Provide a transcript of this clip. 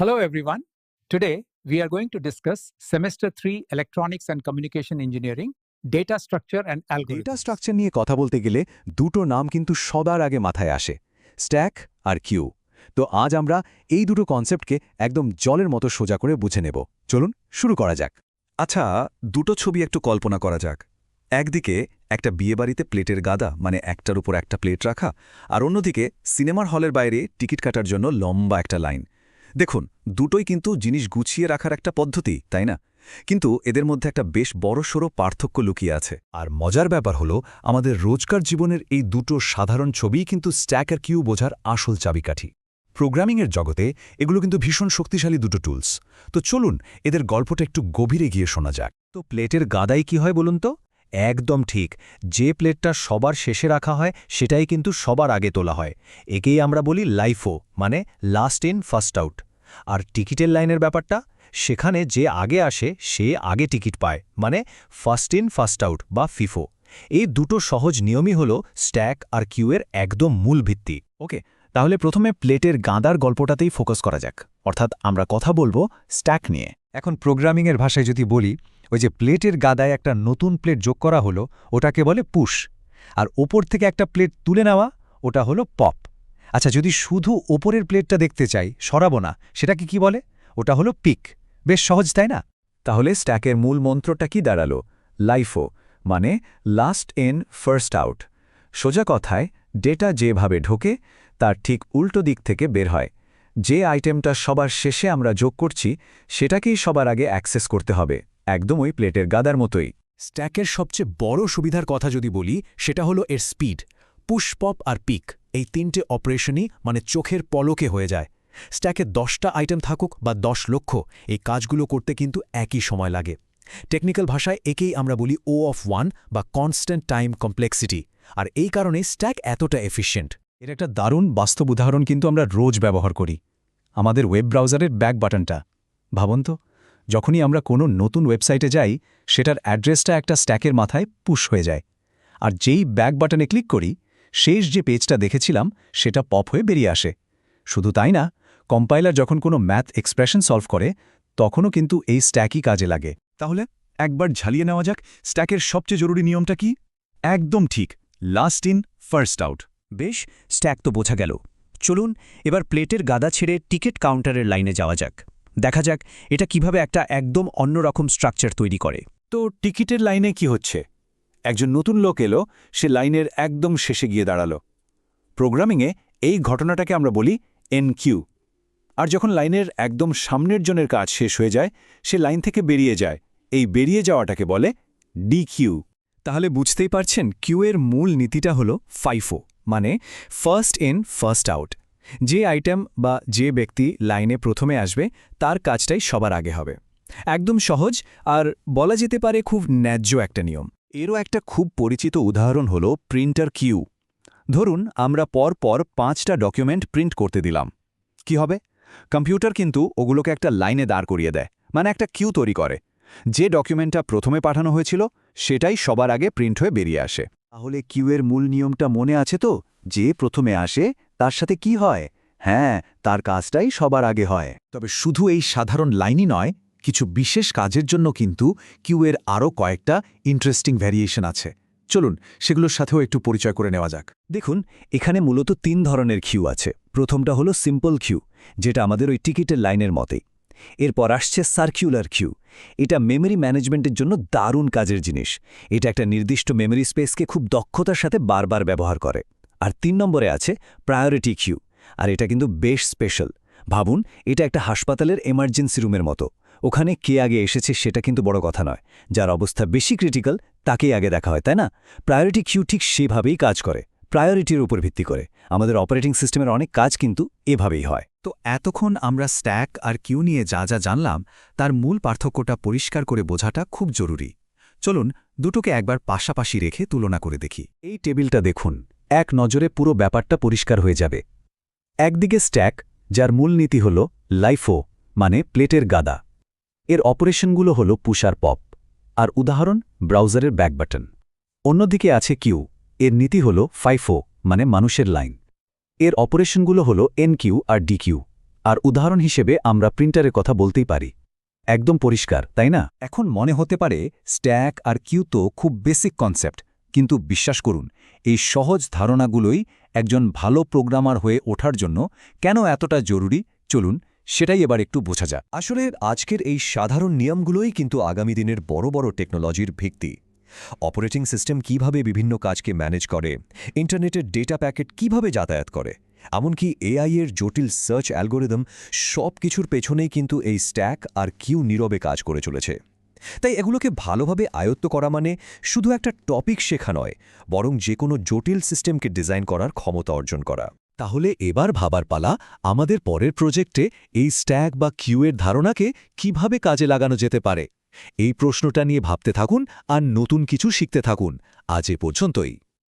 Hello, everyone. Today, we are going to discuss Semester 3 Electronics and Communication Engineering, Data Structure and Algorithms. Data structure নিয়ে কথা বলতে গেলে দুটো নাম কিন্তু সবার আগে মাথায় আসে স্ট্যাক আর কিউ। তো আজ আমরা এই দুটো কনসেপ্টকে একদম জলের মতো সোজা করে বুঝে নেব। চলুন শুরু করা যাক। আচ্ছা দুটো ছবি একটু কল্পনা করা যাক। একদিকে একটা বিয়েবাড়িতে প্লেটের গাদা মানে একটার উপর একটা প্লেট রাখা আর অন্যদিকে সিনেমার হলের বাইরে টিকিট কাটার জন্য লম্বা একটা লাইন। দেখুন, দুটোই কিন্তু জিনিস গুছিয়ে রাখার একটা পদ্ধতি, তাই না? কিন্তু এদের মধ্যে একটা বেশ বড়সড় পার্থক্য লুকিয়ে আছে। আর মজার ব্যাপার হলো, আমাদের রোজকার জীবনের এই দুটো সাধারণ ছবিই কিন্তু স্ট্যাক আর কিউ বোঝার আসল চাবিকাঠি। প্রোগ্রামিংয়ের জগতে এগুলো কিন্তু ভীষণ শক্তিশালী দুটো টুলস। তো চলুন, এদের গল্পটা একটু গভীরে গিয়ে শোনা যাক। তো প্লেটের গাদাই কি হয় বলুন তো? একদম ঠিক। যে প্লেটটা সবার শেষে রাখা হয়, সেটাই কিন্তু সবার আগে তোলা হয়। একেই আমরা বলি লাইফো মানে লাস্ট ইন ফার্স্ট আউট আর টিকিটের লাইনের ব্যাপারটা, সেখানে যে আগে আসে, সে আগে টিকিট পায় মানে ফার্স্ট ইন ফার্স্ট আউট বা ফিফো। এই দুটো সহজ নিয়মই হল স্ট্যাক আর কিউয়ের একদম মূল ভিত্তি। ওকে, তাহলে প্রথমে প্লেটের গাঁদার গল্পটাতেই ফোকাস করা যাক। অর্থাৎ আমরা কথা বলব স্ট্যাক নিয়ে। এখন প্রোগ্রামিংয়ের ভাষায় যদি বলি, ওই যে প্লেটের গাদায় একটা নতুন প্লেট যোগ করা হলো, ওটাকে বলে পুশ আর ওপর থেকে একটা প্লেট তুলে নেওয়া, ওটা হলো পপ আচ্ছা যদি শুধু ওপরের প্লেটটা দেখতে চাই, সরাবো না, সেটাকে কি বলে? ওটা হলো পিক বেশ সহজ, তাই না? তাহলে স্ট্যাকের মূল মন্ত্রটা কি দাঁড়াল? লাইফো মানে লাস্ট ইন ফার্স্ট আউট সোজা কথায় ডেটা যেভাবে ঢোকে, তার ঠিক উল্টো দিক থেকে বের হয়। যে আইটেমটা সবার শেষে আমরা যোগ করছি সেটাকেই সবার আগে অ্যাক্সেস করতে হবে একদম ওই প্লেটের গাদার মতোই। স্ট্যাকের সবচেয়ে বড় সুবিধার কথা যদি বলি সেটা হলো এর স্পিড পুশ পপ আর পিক এই তিনটে অপারেশনই মানে চোখের পলকে হয়ে যায়। স্ট্যাকে দশটা আইটেম থাকুক বা দশ লক্ষ এই কাজগুলো করতে কিন্তু একই সময় লাগে। টেকনিক্যাল ভাষায় একেই আমরা বলি ও অফ ওয়ান বা কনস্ট্যান্ট টাইম কমপ্লেক্সিটি আর এই কারণে স্ট্যাক এতটা এফিশিয়েন্ট এর একটা দারুণ বাস্তব উদাহরণ কিন্তু আমরা রোজ ব্যবহার করি। আমাদের ওয়েব ব্রাউজারের ব্যাক বাটনটা। ভাবুন তো, যখনই আমরা কোনো নতুন ওয়েবসাইটে যাই, সেটার অ্যাড্রেসটা একটা স্ট্যাকের মাথায় পুশ হয়ে যায়। আর যেই ব্যাক বাটনে ক্লিক করি, শেষ যে পেজটা দেখেছিলাম, সেটা পপ হয়ে বেরিয়ে আসে। শুধু তাই না, কম্পাইলার যখন কোনো ম্যাথ এক্সপ্রেশন সলভ করে, তখনও কিন্তু এই স্ট্যাকই কাজে লাগে। তাহলে একবার ঝালিয়ে নেওয়া যাক, স্ট্যাকের সবচেয়ে জরুরি নিয়মটা কি? একদম ঠিক, লাস্ট ইন, ফার্স্ট আউট। বেশ, স্ট্যাক তো বোঝা গেল। চলুন এবার প্লেটের গাদা ছেড়ে টিকিট কাউন্টারের লাইনে যাওয়া যাক। দেখা যাক এটা কীভাবে একটা একদম অন্যরকম স্ট্রাকচার তৈরি করে। তো টিকিটের লাইনে কি হচ্ছে? একজন নতুন লোক এলো সে লাইনের একদম শেষে গিয়ে দাঁড়াল। প্রোগ্রামিংয়ে এই ঘটনাটাকে আমরা বলি এনকিউ। আর যখন লাইনের একদম সামনের জনের কাজ শেষ হয়ে যায় সে লাইন থেকে বেরিয়ে যায়। এই বেরিয়ে যাওয়াটাকে বলে ডিকিউ। তাহলে বুঝতেই পারছেন কিউ এর মূল নীতিটা হলো ফাইফো। মানে ফার্স্ট ইন ফার্স্ট আউট যে আইটেম বা যে ব্যক্তি লাইনে প্রথমে আসবে, তার কাজটাই সবার আগে হবে। একদম সহজ, আর বলা যেতে পারে খুব ন্যায্য একটা নিয়ম। এরও একটা খুব পরিচিত উদাহরণ হল প্রিন্টার কিউ ধরুন, আমরা পর পর পাঁচটা ডকুমেন্ট প্রিন্ট করতে দিলাম। কি হবে? কম্পিউটার কিন্তু ওগুলোকে একটা লাইনে দাঁড় করিয়ে দেয় মানে একটা কিউ তৈরি করে। যে ডকুমেন্টটা প্রথমে পাঠানো হয়েছিল, সেটাই সবার আগে প্রিন্ট হয়ে বেরিয়ে আসে। তাহলে কিউয়ের মূল নিয়মটা মনে আছে তো? যে প্রথমে আসে, তার সাথে কি হয়? হ্যাঁ তার কাজটাই সবার আগে হয়। তবে শুধু এই সাধারণ লাইনই নয়, কিছু বিশেষ কাজের জন্য কিন্তু কিউয়ের আরও কয়েকটা ইন্টারেস্টিং ভ্যারিয়েশন আছে। চলুন, সেগুলোর সাথেও একটু পরিচয় করে নেওয়া যাক। দেখুন, এখানে মূলত তিন ধরনের কিউ আছে। প্রথমটা হলো সিম্পল কিউ, যেটা আমাদের ওই টিকিটের লাইনের মতেই। এরপর আসছে সার্কিউলার কিউ এটা মেমরি ম্যানেজমেন্টের জন্য দারুণ কাজের জিনিস। এটা একটা নির্দিষ্ট মেমরি স্পেসকে খুব দক্ষতার সাথে বারবার ব্যবহার করে। আর তিন নম্বরে আছে প্রায়োরিটি কিউ আর এটা কিন্তু বেশ স্পেশাল ভাবুন, এটা একটা হাসপাতালের এমার্জেন্সি রুমের মতো। ওখানে কে আগে এসেছে সেটা কিন্তু বড় কথা নয়। যার অবস্থা বেশি ক্রিটিক্যাল তাকেই আগে দেখা হয়, তাই না? প্রায়োরিটি কিউ ঠিক সেভাবেই কাজ করে। প্রায়োরিটির উপর ভিত্তি করে। আমাদের অপারেটিং সিস্টেমের অনেক কাজ কিন্তু এভাবেই হয়। তো এতক্ষণ আমরা স্ট্যাক আর কিউ নিয়ে যা যা জানলাম, তার মূল পার্থক্যটা পরিষ্কার করে বোঝাটা খুব জরুরি। চলুন দুটোকে একবার পাশাপাশি রেখে তুলনা করে দেখি। এই টেবিলটা দেখুন, এক নজরে পুরো ব্যাপারটা পরিষ্কার হয়ে যাবে। একদিকে স্ট্যাক, যার মূল নীতি হল লাইফো মানে প্লেটের গাদা। এর অপারেশনগুলো হল পুষার পপ। আর উদাহরণ, ব্রাউজারের ব্যাক বাটন। অন্যদিকে আছে কিউ। এর নীতি হল ফাইফো মানে মানুষের লাইন। এর অপারেশনগুলো হল এনকিউ আর ডিকিউ। আর উদাহরণ হিসেবে আমরা প্রিন্টারের কথা বলতেই পারি। একদম পরিষ্কার, তাই না? এখন মনে হতে পারে স্ট্যাক আর কিউ তো খুব বেসিক কনসেপ্ট, কিন্তু বিশ্বাস করুন, এই সহজ ধারণাগুলোই একজন ভালো প্রোগ্রামার হয়ে ওঠার জন্য কেন এতটা জরুরি? চলুন, সেটাই এবার একটু বোঝা যাক। আসলে আজকের এই সাধারণ নিয়মগুলোই কিন্তু আগামী দিনের বড় বড় টেকনোলজির ভিত্তি। অপারেটিং সিস্টেম কীভাবে বিভিন্ন কাজকে ম্যানেজ করে, ইন্টারনেটের ডেটা প্যাকেট কীভাবে যাতায়াত করে, এমনকি এআই এর জটিল সার্চ অ্যালগোরিদম সব কিছুর পেছনেই কিন্তু এই স্ট্যাক আর কিউ নীরবে কাজ করে চলেছে। তাই এগুলোকে ভালোভাবে আয়ত্ত করা মানে শুধু একটা টপিক শেখা নয়, বরং যে কোনো জটিল সিস্টেমকে ডিজাইন করার ক্ষমতা অর্জন করা। তাহলে এবার ভাবার পালা আমাদের পরের প্রজেক্টে এই স্ট্যাক বা কিউয়ের ধারণাকে কীভাবে কাজে লাগানো যেতে পারে? এই প্রশ্নটা নিয়ে ভাবতে থাকুন আর নতুন কিছু শিখতে থাকুন। আজ এ পর্যন্তই।